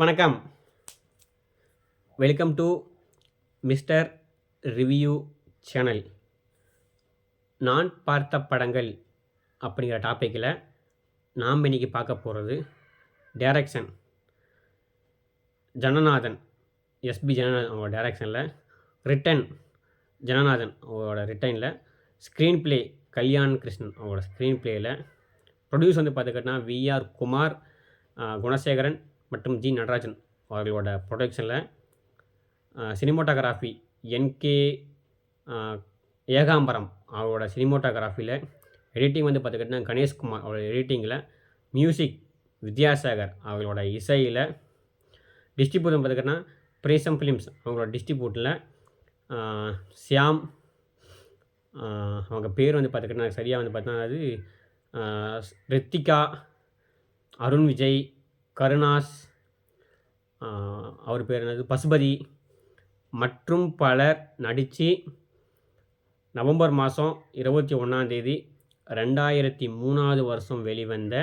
வணக்கம். Welcome to mister review channel நான் பார்த்த படங்கள் அப்படிங்கிற டாப்பிக்கில் நாம் இன்னைக்கு பார்க்க போகிறது டேரக்ஷன் ஜனநாதன் எஸ்பி ஜனநாதன் அவங்களோட டேரக்ஷனில் ரிட்டன் ஜனநாதன் அவங்களோட ரிட்டனில் ஸ்க்ரீன் ப்ளே கல்யாண் கிருஷ்ணன் அவங்களோட ஸ்க்ரீன் ப்ளேயில் ப்ரொடியூஸ் வந்து பார்த்துக்கிட்டா விஆர் குமார் குணசேகரன் மற்றும் ஜி நடராஜன் அவர்களோட ப்ரொடக்ஷனில் சினிமோட்டோகிராஃபி என்கே ஏகாம்பரம் அவரோட சினிமோட்டோகிராஃபியில் எடிட்டிங் வந்து பார்த்துக்கிட்டிங்கன்னா கணேஷ்குமார் அவரோட எடிட்டிங்கில் மியூசிக் வித்யாசாகர் அவங்களோட இசையில் டிஸ்ட்ரிபியூட் பார்த்துக்கிட்டிங்கன்னா பிரேசம் ஃபிலிம்ஸ் அவங்களோட டிஸ்ட்ரிபியூட்டில் சியாம் அவங்க பேர் வந்து பார்த்துக்கிட்டிங்கன்னா சரியாக வந்து பார்த்தீங்கன்னா அது ரித்திகா அருண் விஜய் கருணாஸ் அவர் பேர் என்னது? பசுபதி மற்றும் பலர் நடித்து நவம்பர் மாதம் இருபத்தி ஒன்றாந்தேதி ரெண்டாயிரத்தி மூணாவது வருஷம் வெளிவந்த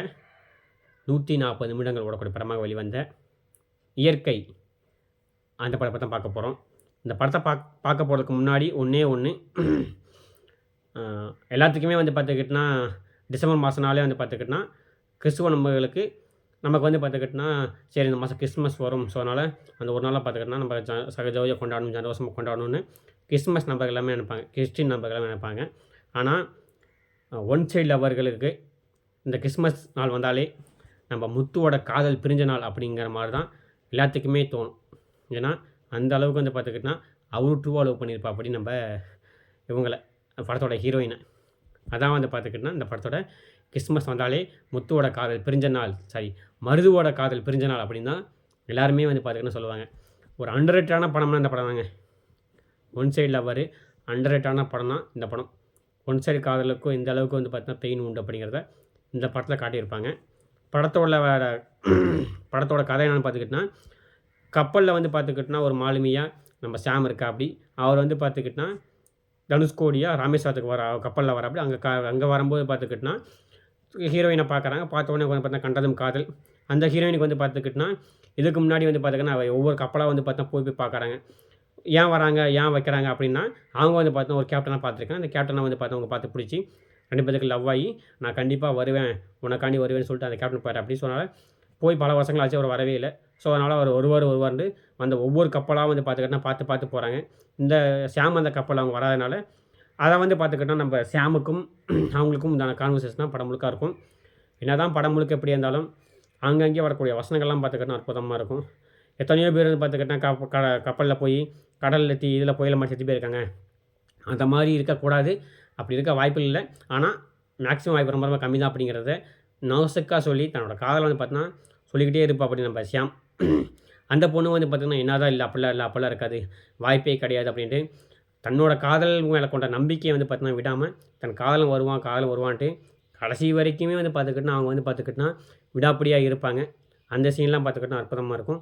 நூற்றி நாற்பது நிமிடங்கள் ஓடக்கூடிய படமாக வெளிவந்த இயற்கை. அந்த படத்தை தான் பார்க்க போகிறோம் இந்த படத்தை பாக் பார்க்க போகிறதுக்கு முன்னாடி ஒன்றே ஒன்று எல்லாத்துக்குமே வந்து பார்த்துக்கிட்டினா டிசம்பர் மாதம்னாலே வந்து பார்த்துக்கிட்டினா கிறிஸ்துவ நம்பர்களுக்கு நமக்கு வந்து பார்த்துக்கிட்டோன்னா சரி இந்த மாதம் கிறிஸ்மஸ் வரும். ஸோ அதனால் அந்த ஒரு நாளாக பார்த்துக்கிட்டோன்னா நம்ம ஜ சகஜோதியாக கொண்டாடணும் சந்தோஷமாக கொண்டாடணும்னு கிறிஸ்மஸ் நம்பர்கள் எல்லாமே நினைப்பாங்க. கிறிஸ்டின் நம்பர்கள் எல்லாமே நினைப்பாங்க. ஆனால் ஒன் சைடு லவர்களுக்கு இந்த கிறிஸ்மஸ் நாள் வந்தாலே நம்ம முத்துவோட காதல் பிரிஞ்ச நாள் அப்படிங்கிற மாதிரி தான் எல்லாத்துக்குமே தோணும். ஏன்னா அந்த அளவுக்கு வந்து பார்த்துக்கிட்டோன்னா அவரு ட்ரூவாக லவ் பண்ணியிருப்பா அப்படி நம்ம இவங்களை படத்தோட ஹீரோயினை அதான் வந்து பார்த்துக்கிட்டோன்னா இந்த படத்தோட கிறிஸ்மஸ் வந்தாலே முத்துவோட காதல் பிரிஞ்ச நாள் சாரி மருதுவோட காதல் பிரிஞ்ச நாள் அப்படின்னு தான் எல்லாருமே வந்து பார்த்துக்கிட்டு சொல்லுவாங்க. ஒரு அண்டர் ரேட்டான படம்னா இந்த படம் தாங்க. ஒன் சைடு லவ்வர் அண்டர் ரேட்டான படம் தான் இந்த படம். ஒன் சைடு காதலுக்கும் இந்த அளவுக்கு வந்து பார்த்தீங்கன்னா பெயின் உண்டு அப்படிங்கிறத இந்த படத்தில் காட்டியிருப்பாங்க. படத்தோட வேற படத்தோட கதை என்னென்னு பார்த்துக்கிட்டினா கப்பலில் வந்து பார்த்துக்கிட்டினா ஒரு மாலுமியாக நம்ம சாம் இருக்கா அப்படி அவர் வந்து பார்த்துக்கிட்டா தனுஷ்கோடியா ராமேஸ்வரத்துக்கு வர கப்பலில் வர அப்படி அங்கே க அங்கே வரும்போது பார்த்துக்கிட்டினா ஹீரோயினை பார்க்குறாங்க. பார்த்த உடனே வந்து பார்த்தா கண்டதும் காதல். அந்த ஹீரோயினுக்கு வந்து பார்த்துக்கிட்டினா இதுக்கு முன்னாடி வந்து பார்த்திங்கன்னா அவ ஒவ்வொரு கப்பலாக வந்து பார்த்தா போய் போய் பார்க்குறாங்க. ஏன் வராங்க ஏன் வைக்கிறாங்க அப்படின்னா அவங்க வந்து பார்த்தா ஒரு கேப்டனாக பார்த்துருக்கேன் அந்த கேப்டனை வந்து பார்த்தா அவங்க பார்த்து பிடிச்சி ரெண்டு பேருக்கு லவ் ஆகி நான் கண்டிப்பாக வருவேன். உனக்காண்டி வருவேன்னு சொல்லிட்டு அந்த கேப்டன் போயிட்டார் அப்படின்னு சொன்னால் போய் பல வருஷங்கள் ஆச்சு அவர் வரவே இல்லை. ஸோ அதனால் அவர் ஒருவர் ஒருவர்னு அந்த ஒவ்வொரு கப்பலாக வந்து பார்த்துக்கிட்டா பார்த்து பார்த்து போகிறாங்க இந்த சாம் அந்த கப்பல் அவங்க வராதனால அதை வந்து பார்த்துக்கிட்டா நம்ம சாமுக்கும் அவங்களுக்கும் உண்டான கான்வர்சேஷனாக படம் முழுக்க இருக்கும். என்ன தான் படம் முழுக்க எப்படி இருந்தாலும் அங்கங்கே வரக்கூடிய வசனங்கள்லாம் பார்த்துக்கிட்டோம் அற்புதமாக இருக்கும். எத்தனையோ பேர் வந்து பார்த்துக்கிட்டா கப்ப க கப்பலில் போய் கடலில் தீ இதில் புயல மாதிரி செத்து போயிருக்காங்க. அந்த மாதிரி இருக்கக்கூடாது. அப்படி இருக்க வாய்ப்பு இல்லை. ஆனால் மேக்ஸிமம் வாய்ப்பு ரொம்ப ரொம்ப கம்மி தான் அப்படிங்கிறத நோசக்காக சொல்லி தன்னோட காதலை வந்து பார்த்தீங்கன்னா சொல்லிக்கிட்டே இருப்பா அப்படி நம்ம சியாம் அந்த பொண்ணு வந்து பார்த்திங்கன்னா என்னதான் இல்லை அப்படிலாம் இல்லை அப்படிலாம் இருக்காது. வாய்ப்பே கிடையாது அப்படின்ட்டு தன்னோட காதல் மேலே கொண்ட நம்பிக்கையை வந்து பார்த்தீங்கன்னா விடாமல் தன் காதலும் வருவான் காதலும் வருவான்ட்டு கடைசி வரைக்குமே வந்து பார்த்துக்கிட்டா அவங்க வந்து பார்த்துக்கிட்டா விடாப்பிடியாக இருப்பாங்க. அந்த சீன்லாம் பார்த்துக்கிட்டா அற்புதமாக இருக்கும்.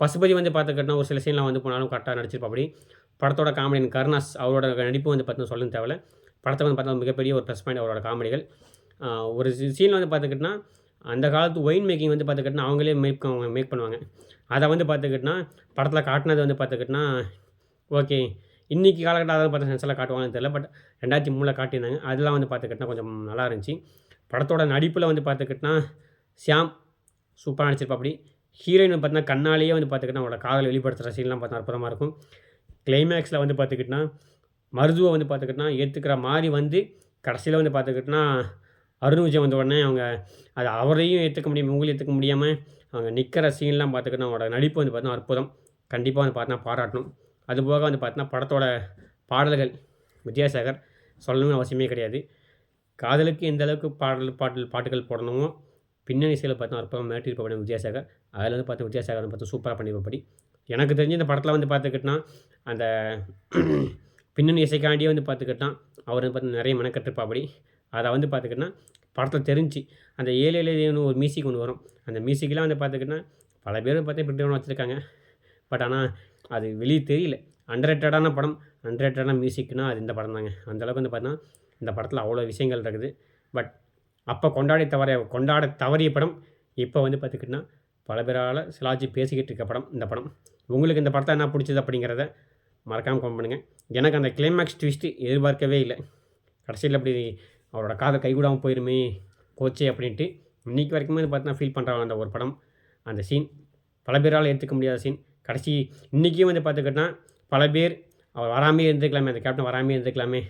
பசுபதி வந்து பார்த்துக்கிட்டா ஒரு சில சீன்லாம் வந்து போனாலும் கரெக்டாக நடிச்சிருப்பா. அப்படி படத்தோட காமெடியன் கருணாஸ் அவரோட நடிப்பு வந்து பார்த்தீங்கன்னா சொல்ல தேவையில்ல. படத்தை வந்து பார்த்தா மிகப்பெரிய ஒரு ப்ளஸ் பாயிண்ட் அவரோட காமெடிகள். ஒரு சீனில் வந்து பார்த்துக்கிட்டா அந்த காலத்து ஒயின் மேக்கிங் வந்து பார்த்துக்கிட்டா அவங்களே மேக் மேக் பண்ணுவாங்க. அதை வந்து பார்த்துக்கிட்டா படத்தில் காட்டினது வந்து பார்த்துக்கிட்டா ஓகே இன்றைக்கி காலகட்டம் அதாவது பார்த்தா சென்ஸெல்லாம் காட்டுவாங்கன்னு தெரியல பட் ரெண்டாயிரத்தி மூணில் காட்டியிருந்தாங்க. அதெல்லாம் வந்து பார்த்துக்கிட்டா கொஞ்சம் நல்லா இருந்துச்சு. படத்தோட நடிப்பில் வந்து பார்த்துக்கிட்டா ஷியாம் சூப்பராக நடிச்சிருப்பா அப்படி ஹீரோயின் பார்த்தீங்கன்னா கண்ணாலேயே வந்து பார்த்துக்கிட்டா அவங்களோட காதலை வெளிப்படுத்துகிற சீன்லாம் பார்த்தா அற்புதமாக இருக்கும். கிளைமேக்ஸில் வந்து பார்த்துக்கிட்டா மருதுவை வந்து பார்த்துக்கிட்டா ஏற்றுக்கிற மாதிரி வந்து கடைசியில் வந்து பார்த்துக்கிட்டா அருண் விஜய் வந்த உடனே அவங்க அது அவரையும் ஏற்றுக்க முடியாமல் உங்களையும் ஏற்றுக்க முடியாமல் அவங்க நிற்கிற சீன்லாம் பார்த்துக்கிட்டா அவங்களோட நடிப்பு வந்து பார்த்தீங்கன்னா அற்புதம். கண்டிப்பாக வந்து பார்த்தா பாராட்டணும். அதுபோக வந்து பார்த்தீங்கன்னா படத்தோட பாடல்கள் வித்யாசாகர் சொல்லணும்னு அவசியமே கிடையாது. காதலுக்கு எந்த அளவுக்கு பாடல் பாடல் பாட்டுகள் போடணுமோ பின்னணி இசையில் பார்த்தா அற்புதம் மேட்டிருப்ப பண்ண வித்யாசாகர். அதில் வந்து பார்த்து வித்யாசாகர் வந்து பார்த்து சூப்பராக பண்ணிப்படி எனக்கு தெரிஞ்சு இந்த படத்தில் வந்து பார்த்துக்கிட்டா அந்த பின்னணி இசைக்காண்டியே வந்து பார்த்துக்கிட்டான் அவர் வந்து பார்த்து நிறைய மெனக்கட்டிருப்பாப்படி அதை வந்து பார்த்துக்கிட்டா படத்தில் தெரிஞ்சு அந்த ஏழு ஏழு ஒரு மியூசிக் ஒன்று வரும். அந்த மியூசிக்கெலாம் வந்து பார்த்துக்கிட்டா பல பேர் பார்த்து இப்படி ஒன்று வச்சுருக்காங்க. பட் ஆனால் அது வெளியே தெரியல. அண்டர்ரேட்டடான படம் அண்டர்ரேட்டடான மியூசிக்னால் அது இந்த படம் தாங்க. அந்தளவுக்கு வந்து பார்த்தீங்கன்னா இந்த படத்தில் அவ்வளோ விஷயங்கள் இருக்குது. பட் அப்போ கொண்டாடி தவற கொண்டாட தவறிய படம் இப்போ வந்து பார்த்துக்கிட்டிங்கன்னா பல பேரால் சிலாஜி பேசிக்கிட்டு இருக்க படம் இந்த படம். உங்களுக்கு இந்த படத்தை என்ன பிடிச்சது அப்படிங்கிறத மறக்காமல் கமெண்ட் பண்ணுங்கள் எனக்கு அந்த கிளைமேக்ஸ் ட்விஸ்ட்டு எதிர்பார்க்கவே இல்லை. கடைசியில் அப்படி அவரோட காதை கைகூடாமல் போயிருமே கோச்சே அப்படின்ட்டு இன்றைக்கி வரைக்குமே வந்து பார்த்தீங்கன்னா ஃபீல் பண்ணுறாங்க அந்த ஒரு படம் அந்த சீன் பல பேரால் ஏற்றுக்க முடியாத சீன் கடைசி இன்றைக்கும் வந்து பார்த்துக்கிட்டா பல பேர் அவர் வராமே இருந்துக்கலாமே அந்த கேப்டன் வராமே இருந்துக்கலாமே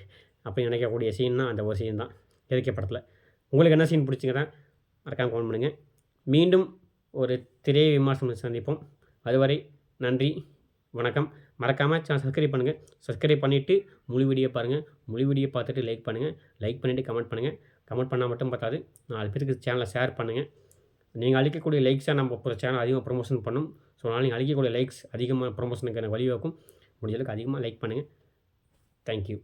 அப்படின்னு நினைக்கக்கூடிய சீன் தான் அந்த ஒரு சீன் தான். எதுக்கே படத்தில்? உங்களுக்கு என்ன சீன் பிடிச்சிங்கிறேன் மறக்காமல் கமெண்ட் பண்ணுங்கள் மீண்டும் ஒரு திரை விமர்சனம் சந்திப்போம். அதுவரை நன்றி வணக்கம். மறக்காமல் சேனல் சப்ஸ்கிரைப் பண்ணுங்கள் சப்ஸ்கிரைப் பண்ணிவிட்டு முழு வீடியோ பாருங்கள் முழு வீடியோ பார்த்துட்டு லைக் பண்ணுங்கள் லைக் பண்ணிவிட்டு கமெண்ட் பண்ணுங்கள் கமெண்ட் பண்ணால் மட்டும் பார்த்தாது. நாலு பேருக்கு சேனலை ஷேர் பண்ணுங்கள் நீங்கள் அளிக்கக்கூடிய லைக்ஸாக நம்ம சேனல் அதிகமாக ப்ரொமோஷன் பண்ணும். ஸோ அதனால் நீங்கள் அளிக்கக்கூடிய லைக்ஸ் அதிகமாக ப்ரொமோஷனுக்கு எனக்கு வழிவகுக்கும். முடிஞ்சளவுக்கு அதிகமாக லைக் பண்ணுங்கள் தேங்க்யூ